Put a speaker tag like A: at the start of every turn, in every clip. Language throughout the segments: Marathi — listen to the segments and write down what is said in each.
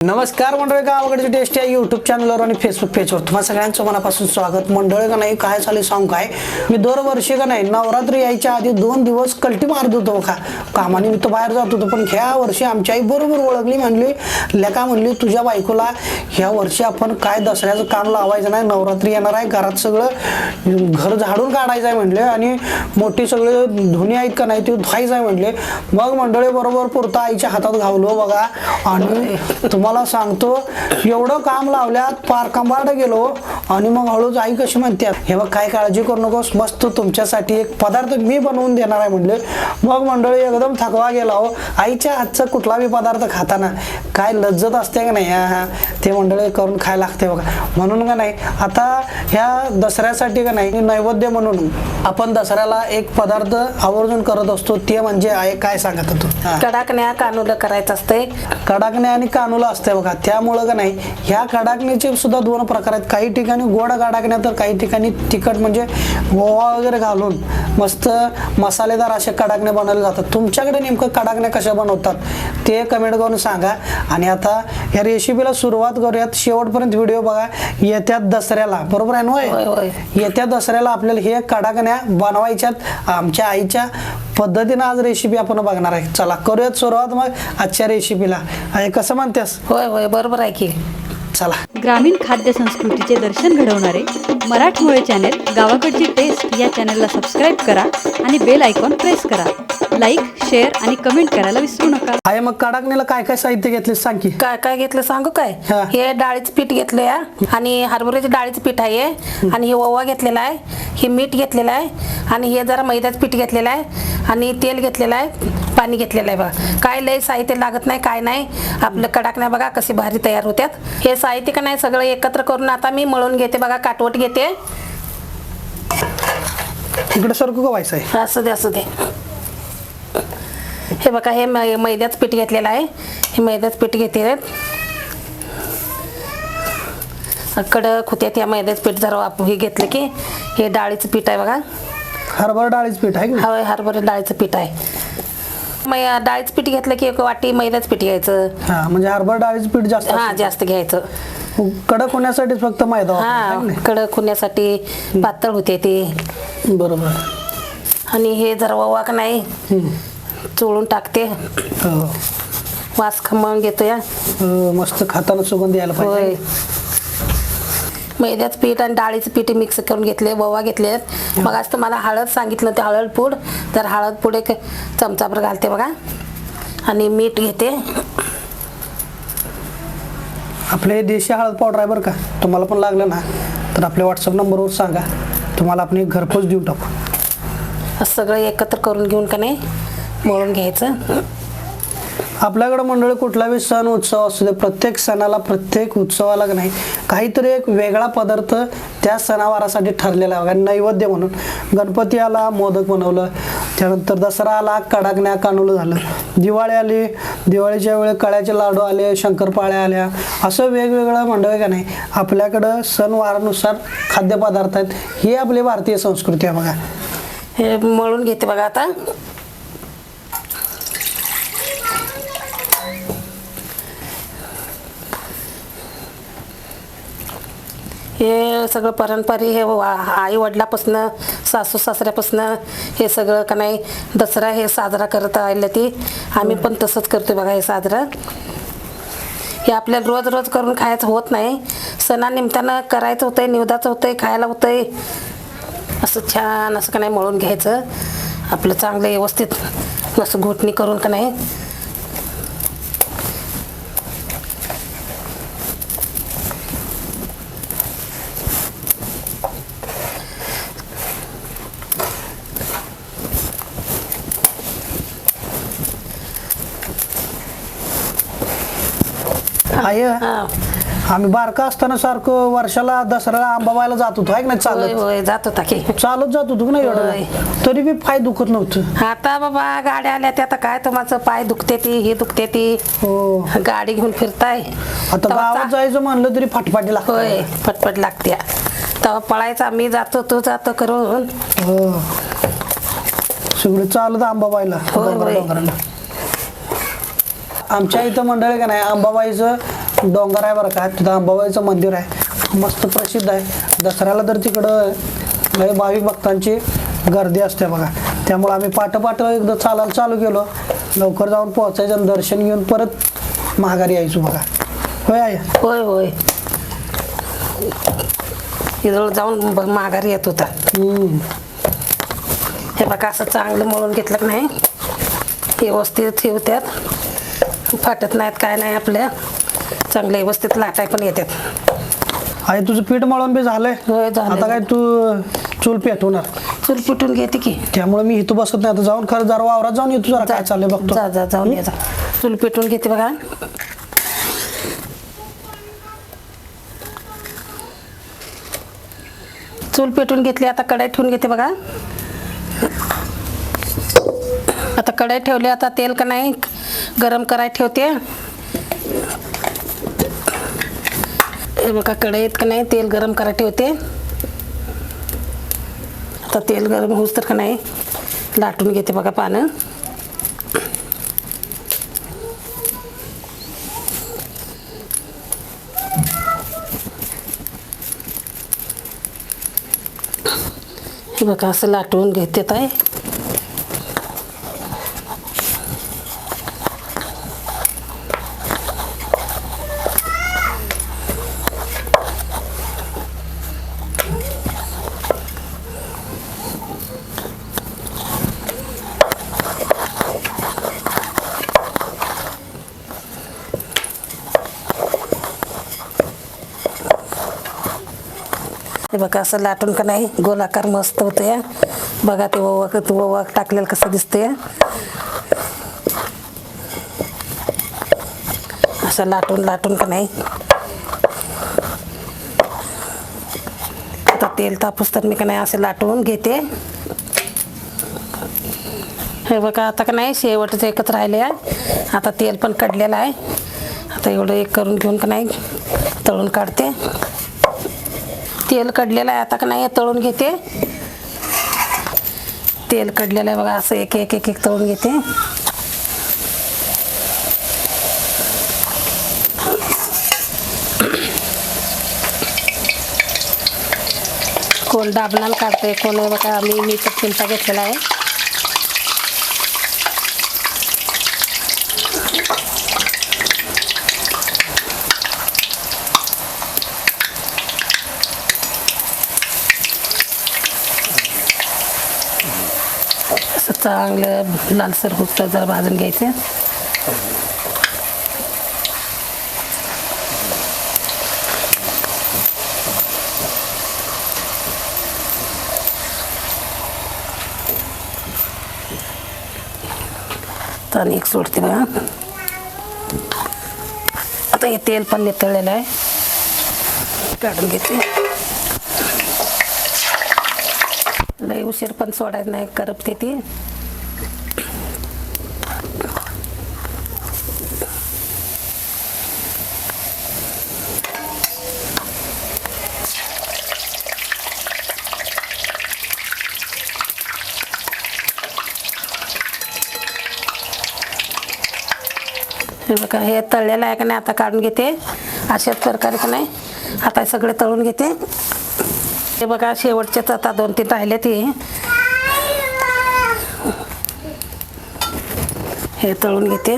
A: नमस्कार मंडळी गावाकडची टेस्ट या युट्यूब चॅनलवर आणि फेसबुक पेजवर तुम्हा सगळ्यांचं मनापासून स्वागत. मंडळी का नाही काय चालू सांग काय? मी दरवर्षी का नाही नवरात्री यायच्या आधी दोन दिवस कल्टी मारत होतो का कामानिमित्त बाहेर जात होतो पण ह्या वर्षी आमची आई बरोबर ओळखली म्हणली लेका म्हणली तुझ्या बायकोला ह्या वर्षी आपण काय दसऱ्याचं काम लावायचं नाही नवरात्री येणार आहे घरात सगळं घर झाडून काढायचं आहे म्हणले आणि मोठी सगळे धुनी आहेत का नाही ते धुवायचं आहे म्हणले. मग मंडळी बरोबर पुरता आईच्या हातात घावलो बघा आणि तुम्हाला सांगतो एवढं काम लावल्यात पार कंबाड गेलो आणि मग हळूच आई कशी म्हणते हे बघ काय काळजी करू नकोस मस्त तुमच्यासाठी एक पदार्थ मी बनवून देणार आहे म्हणले मग मंडळी एकदम थकवा गेला हो. आईच्या हातचा कुठला बी पदार्थ खाताना काय लज्जत असते का नाही? हा हा. ते मंडळी करून खायला लागते बघा. म्हणून का नाही आता ह्या दसऱ्यासाठी का नाही नैवेद्य म्हणून आपण दसऱ्याला एक पदार्थ आवर्जून करत असतो ते म्हणजे आहे काय सांगत होतो.
B: कडाकण्या कानूला करायचं असते
A: कडाकणे आणि कानूला असते बघा. त्यामुळं का नाही ह्या कडाकणीचे सुद्धा दोन प्रकार आहेत. काही ठिकाणी गोड कडाकण्या तर काही ठिकाणी तिखट म्हणजे गोवा वगैरे घालून मस्त मसालेदार असे कडाकणे बनवले जातात. तुमच्याकडे नेमकं कडाकण्या कशा बनवतात ते कमेंट करून सांगा. आणि आता ह्या रेसिपीला सुरुवात करूयात. शेवटपर्यंत व्हिडिओ बघा. येत्या दसऱ्याला बरोबर आहे ना. येत्या दसऱ्याला आपल्याला हे कडाकण्या बनवायच्यात. आमच्या आईच्या पद्धतीनं आज रेसिपी आपण बघणार आहे. चला करूयात सुरुवात मग आजच्या रेसिपीला आहे कसं म्हणतेस?
B: होय होय बरोबर आहे की.
A: चला.
C: ग्रामीण खाद्य संस्कृतीचे दर्शन घडवणारे मराठमोळे चॅनेल गावाकडची टेस्ट या चॅनेलला सबस्क्राईब करा आणि बेल आयकॉन प्रेस करा. लाईक शेअर आणि कमेंट करायला विसरू नका.
A: आहे मग कडाकणीला काय काय साहित्य घेतले सांग की?
B: काय काय घेतलं सांगू काय?
A: हा.
B: हे डाळीचं पीठ घेतलं या आणि हरभऱ्याचं डाळीचं पीठ आहे आणि हे ओवा घेतलेला आहे हे मीठ घेतलेलं आहे आणि हे जरा मैद्याचं पीठ घेतलेलं आहे आणि तेल घेतलेलं आहे पाणी घेतलेलं आहे बघा. काय लय साहित्य लागत नाही काय नाही. आपलं कडाकण्या बघा कशी भारी तयार होत्यात. हे साहित्य का नाही सगळं एकत्र करून आता मी मळून घेते बघा काटवट घेते.
A: इकडे सरकू का व्हायचं आहे?
B: असू दे असू दे. हे बघा हे मै- मैद्याचं पीठ घेतलेलं आहे. हे मैद्याचं पीठ घेते कडक होत्यात या मैद्याचं पीठ जरा वाप- हे घेतलं की हे डाळीचं पीठ आहे बघा.
A: हरभरा डाळीचं पीठ आहे?
B: हवं हरभरा डाळीचं पीठ आहे. मै डाळीचं पीठ घेतलं की एक वाटी मैद्याचं पीठ घ्यायचं.
A: हा म्हणजे हरभरा डाळीचं पीठ जास्त
B: हा जास्त घ्यायचं.
A: कडक होण्यासाठीच फक्त मैदा
B: हा कडक होण्यासाठी पातळ होते ते?
A: बरोबर.
B: आणि हे जरा ओवा का नाही. चोळून टाकते.
A: हो.
B: वास खमळून घेतो या.
A: हो, मस्त खाताना सुगंध यायला
B: होय.
A: पाहिजे
B: मैद्याचं पीठ आणि डाळीचं पीठ मिक्स करून घेतले बवा घेतले. मग आज तुम्हाला हळद सांगितलं ते हळद पूड. तर हळद पूड एक चमचाभर घालते बघा. आणि मीठ घेते.
A: आपले हे देशी हळद पावडर आहे बरं का. तुम्हाला पण लागलं ना तर आपल्या व्हॉट्सअप नंबरवर सांगा. तुम्हाला आपण घरपोच देऊन टाकू.
B: असं सगळं एकत्र करून घेऊन का नाही मळून घ्यायचं.
A: आपल्याकडं मंडळी कुठलाही सण उत्सव असू दे प्रत्येक सणाला प्रत्येक उत्सवाला नाही काहीतरी एक वेगळा पदार्थ त्या सणावारासाठी ठरलेला आहे. नैवेद्य म्हणून. गणपती आला मोदक बनवलं त्यानंतर दसरा आला कडाकण्या कानूलं झालं. दिवाळी आली दिवाळीच्या वेळी कळ्याचे लाडू आले शंकरपाळ्या आल्या. असं वेगवेगळं मंडळ का नाही आपल्याकडं सणवारानुसार खाद्यपदार्थ आहेत. ही आपली भारतीय संस्कृती आहे बघा.
B: हे मळून घेते बघा आता. हे सगळं परंपरी हे आई वडिलापासनं सासू सासऱ्यापासनं हे सगळं का नाही दसरा हे साजरा करत आलं ती. आम्ही पण तसंच करतो बघा हे साजरं. हे आपल्याला रोज रोज करून खायचं होत नाही. सणानिमित्तानं करायचं होतंय निवदाचं होतंय खायला होतंय. असं छान असं का नाही मळून घ्यायचं. आपलं चांगलं व्यवस्थित असं घोटणी करून का नाही. हा.
A: आम्ही बारका असताना सारखं वर्षाला दसऱ्याला आंबाबायला जात होतो. आहे नाही?
B: होय
A: चालत.
B: होय जात होता की.
A: चालत जात होतो
B: होय.
A: एवढं? तरी बी पाय दुखत नव्हतं.
B: आता बाबा गाड्या आल्या त्या आता काय तुम्हाला पाय दुखते ती हे दुखते ती.
A: हो.
B: गाडी घेऊन फिरताय.
A: आता
B: तेव्हा
A: गावात
B: चा-
A: जायचं म्हणलं तरी फाटफाटी लागतं.
B: होय पटपट लागते तेव्हा पळायचा मी जातो तू जातो करून.
A: हो. सगळं चालत आंबाबाईला
B: होय,
A: डोंगर-
B: होय.
A: डोंगराला आमच्या इथं मंडळ का नाही अंबाबाईचं डोंगर आहे बरं का तिथं अंबाबाईचं मंदिर आहे. मस्त प्रसिद्ध आहे. दसऱ्याला तर तिकडं लय भाविक भक्तांची गर्दी असते बघा. त्यामुळे आम्ही पाठ पाठ एकदा चालायला चालू केलो. लवकर जाऊन पोहोचायचं आणि दर्शन घेऊन परत माघारी यायचो बघा. होय आहे
B: होय होय. इजवळ जाऊन माघारी येत होता. हे बघा असं चांगलं मळून घेतलं नाही? व्यवस्थित ठेवत्यात. फाटत नाहीत काय नाही आपल्या. चांगलं व्यवस्थित लाटाय पण येतात.
A: आहे तुझं पीठ मळून बी झालंय.
B: होय, झालंय.
A: आता काय तू चूल पेटवणार?
B: चूल पिटून घेते की.
A: त्यामुळे मी इथं बसत नाही. आता जाऊन खरं जरा वावरात जाऊन येतो जरा काय चाललंय बघतो.
B: जा जा जाऊन ये जा. चूल पेटून घेते बघा. चूल पेटून घेतली आता कढई ठेवून घेते बघा. आता कढई ठेवली आता तेल का नाही गरम कराय ठेवते. हे बघा कढईत का नाही? तेल गरम करा ठेवते. आता तेल गरम होऊस तर का नाही? लाटून घेते बघा पानं. हे बघा असं लाटून घेते आहे बघा असं लाटून का नाही गोलाकार मस्त होते बघा ते ओवा ओवा टाकलेलं कसं दिसतंय. असं लाटून लाटून का नाही. आता तेल तापूस तर मी का नाही असं लाटून घेते. हे बघा आता का नाही शेवटचं एकच राहिले आहे आता तेल पण काढलेलं आहे. आता एवढं एक करून घेऊन का नाही तळून काढते. तेल कडलेलं आहे आता का नाही तळून घेते. तेल कडलेलं आहे बघा असं एक एक एक एक तळून घेते. कोण डाबणाला काढते कोण बघा मी मी तर चिंता घेतलेला आहे. चांगलं लालसर होतं जरा भाजून घ्यायचं. तर एक सोडते बघा. आता हे तेल पण नितळलेलं आहे. काढून घेते. काही उशीर पण सोडायचं नाही करपते ती बघा हे तळलेलं आहे का नाही आता काढून घेते. अशाच प्रकारे का नाही आता सगळे तळून घेते. हे बघा शेवटच्याच आता दोन तीन राहिले ते. हे तळून घेते.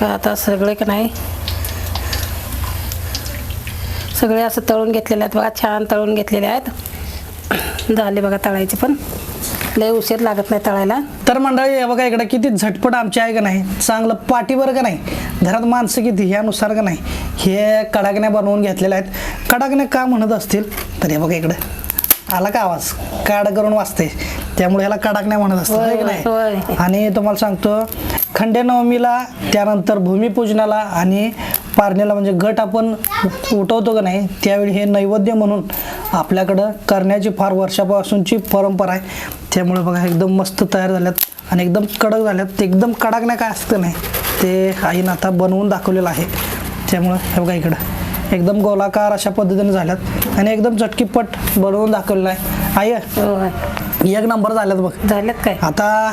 B: बघा आता सगळे का नाही? सगळे असं तळून घेतलेले आहेत बघा छान तळून घेतलेले आहेत. झाले बघा तळायचे पण. लय उशीर लागत नाही तळायला.
A: तर मंडळी बघा इकडे किती झटपट आमची आहे का नाही? चांगलं पाठीवर का नाही? घरात माणसं किती ह्यानुसार का नाही? हे कडाकण्या बनवून घेतलेल्या आहेत. कडाकण्या का म्हणत असतील? तर हे बघा इकडे. आला का आवाज? काड करून वाचते त्यामुळे ह्याला कडाकण्या म्हणत असतात की. नाही? आणि तुम्हाला सांगतो खंडेनवमीला त्यानंतर भूमिपूजनाला आणि पारणीला म्हणजे गट आपण उठवतो का नाही त्यावेळी हे नैवेद्य म्हणून आपल्याकडं करण्याची फार वर्षापासूनची परंपरा आहे. त्यामुळे बघा एकदम मस्त तयार झाल्यात आणि एकदम कडक झाल्यात. एकदम कडक नाही काय असतं नाही. ते आईनं आता बनवून दाखवलेलं आहे. त्यामुळं हे बघा इकडं. एकदम गोलाकार अशा पद्धतीने झाल्यात आणि एकदम झटकीपट बनवून दाखवलेलं आहे. आई
B: होय.
A: एक नंबर झाल्यात बघ.
B: झाल्यात काय?
A: आता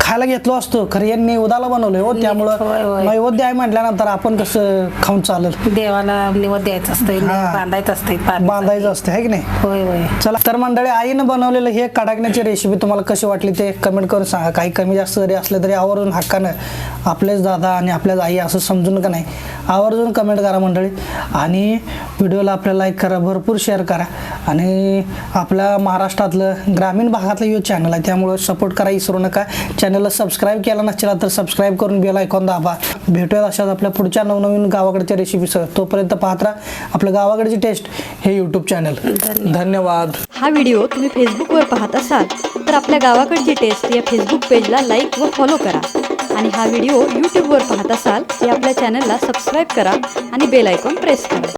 A: खायला घेतलो असतो. खरं यांनी उदाला बनवलंय हो त्यामुळं. नैवेद्य आहे म्हटल्यानंतर आपण कसं खाऊन चालेल.
B: देवाला द्यायचं
A: हा.
B: बांधायचं असतंय पाणी.
A: बांधायचं असतं आहे की नाही?
B: होय होय.
A: चला तर मंडळी आईनं बनवलेलं हे कडाकण्याची रेसिपी तुम्हाला कशी वाटली ते कमेंट करून सांगा. काही कमी जास्त जरी असलं तरी आवर्जून हक्कानं आपलेच दादा आणि आपल्याच आई असं समजून का नाही आवर्जून कमेंट करा मंडळी. आणि व्हिडिओला आपल्या लाईक करा भरपूर शेअर करा. आणि आपल्या महाराष्ट्रातलं ग्रामीण भागातलं यो चॅनल आहे त्यामुळं सपोर्ट करा विसरू नका. चॅनलला सबस्क्राईब केला नसेल तर सबस्क्राईब करून बेल ऐकून दाबा. भेटूयात अशाच आपल्या पुढच्या नवनवीन गावाकडच्या रेसिपीसह. तोपर्यंत पाहत राहा आपलं गावाकडची टेस्ट हे यूट्यूब चॅनल धन्यवाद.
C: हा व्हिडिओ तुम्ही फेसबुकवर पाहत असाल तर आपल्या गावाकडची टेस्ट या फेसबुक पेजला लाईक व फॉलो करा. आणि हा व्हिडिओ यूट्यूबवर पाहत असाल तर आपल्या चॅनलला सबस्क्राईब करा आणि बेल आयकॉन प्रेस करा.